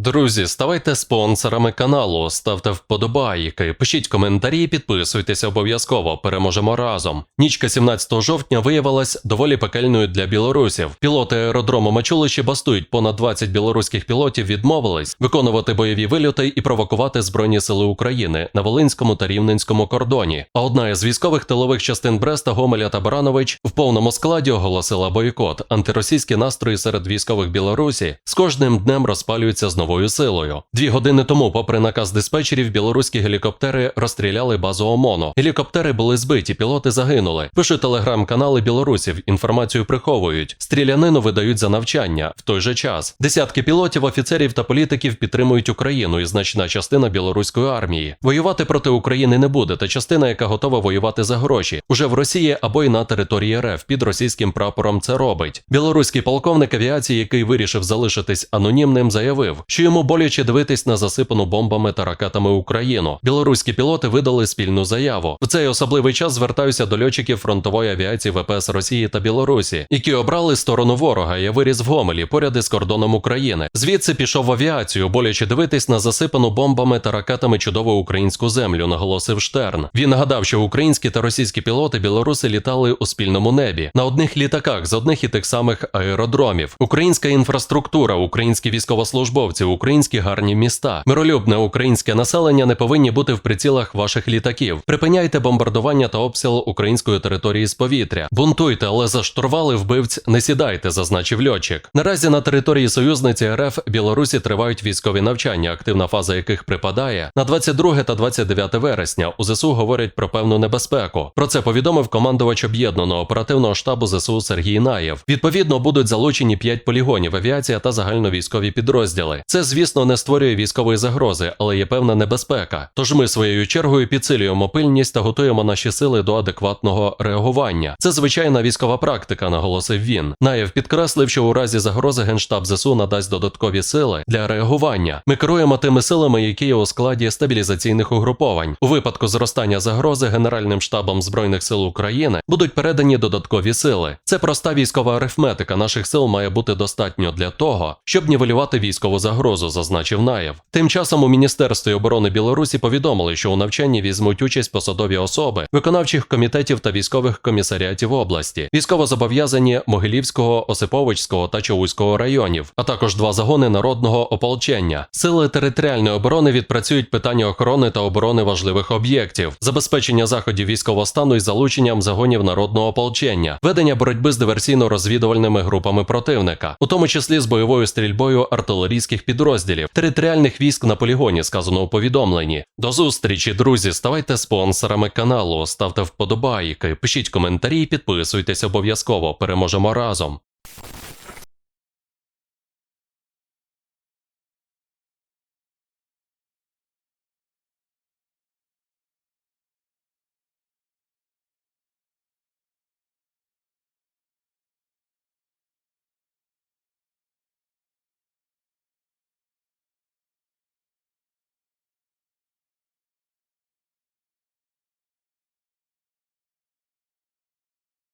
Друзі, ставайте спонсорами каналу, ставте вподобайки, пишіть коментарі, підписуйтесь обов'язково. Переможемо разом. Нічка 17 жовтня виявилась доволі пекельною для білорусів. Пілоти аеродрому Мачуличі бастують понад 20 білоруських пілотів відмовились виконувати бойові вильоти і провокувати збройні сили України на Волинському та Рівненському кордоні. А одна із військових тилових частин Бреста Гомеля та Баранович в повному складі оголосила бойкот. Антиросійські настрої серед військових Білорусі з кожним днем розпалюються з новою силою. Дві години тому, попри наказ диспетчерів, білоруські гелікоптери розстріляли базу ОМОНу. Гелікоптери були збиті, пілоти загинули. Пишуть телеграм-канали білорусів, інформацію приховують. Стрілянину видають за навчання. В той же час десятки пілотів, офіцерів та політиків підтримують Україну і значна частина білоруської армії. Воювати проти України не буде, та частина, яка готова воювати за гроші, уже в Росії або й на території РФ під російським прапором це робить. Білоруський полковник авіації, який вирішив залишитись анонімним, заявив, що йому боляче дивитись на засипану бомбами та ракетами Україну. Білоруські пілоти видали спільну заяву. В цей особливий час звертаюся до льотчиків фронтової авіації ВПС Росії та Білорусі, які обрали сторону ворога. Я виріс в Гомелі поряд із кордоном України. Звідси пішов в авіацію, боляче дивитись на засипану бомбами та ракетами чудову українську землю, наголосив Штерн. Він нагадав, що українські та російські пілоти білоруси літали у спільному небі на одних літаках з одних і тих самих аеродромів. Українська інфраструктура, українські військовослужбовці, українські гарні міста, миролюбне українське населення не повинні бути в прицілах ваших літаків. Припиняйте бомбардування та обстріл української території з повітря. Бунтуйте, але за штурвали вбивць не сідайте, зазначив льотчик. Наразі на території союзниці РФ Білорусі тривають військові навчання, активна фаза яких припадає на 22 та 29 вересня. У ЗСУ говорять про певну небезпеку. Про це повідомив командувач об'єднаного оперативного штабу ЗСУ Сергій Наєв. Відповідно, будуть залучені 5 полігонів, авіація та загальновійськові підрозділи. Це, звісно, не створює військової загрози, але є певна небезпека. Тож ми своєю чергою підсилюємо пильність та готуємо наші сили до адекватного реагування. Це звичайна військова практика, наголосив він. Наєв підкреслив, що у разі загрози генштаб ЗСУ надасть додаткові сили для реагування. Ми керуємо тими силами, які є у складі стабілізаційних угруповань. У випадку зростання загрози Генеральним штабом збройних сил України будуть передані додаткові сили. Це проста військова арифметика. Наших сил має бути достатньо для того, щоб нівелювати військову загрозу, зазначив Наєв. Тим часом у Міністерстві оборони Білорусі повідомили, що у навчанні візьмуть участь посадові особи виконавчих комітетів та військових комісаріатів області, військовозобов'язані Могилівського, Осиповичського та Човузького районів, а також два загони народного ополчення. Сили територіальної оборони відпрацюють питання охорони та оборони важливих об'єктів, забезпечення заходів військового стану із залученням загонів народного ополчення, ведення боротьби з диверсійно-розвідувальними групами противника, у тому числі з бойовою стрільбою артилерійських підрозділів, територіальних військ на полігоні, сказано у повідомленні. До зустрічі, друзі, ставайте спонсорами каналу, ставте вподобайки, пишіть коментарі, підписуйтесь обов'язково. Переможемо разом.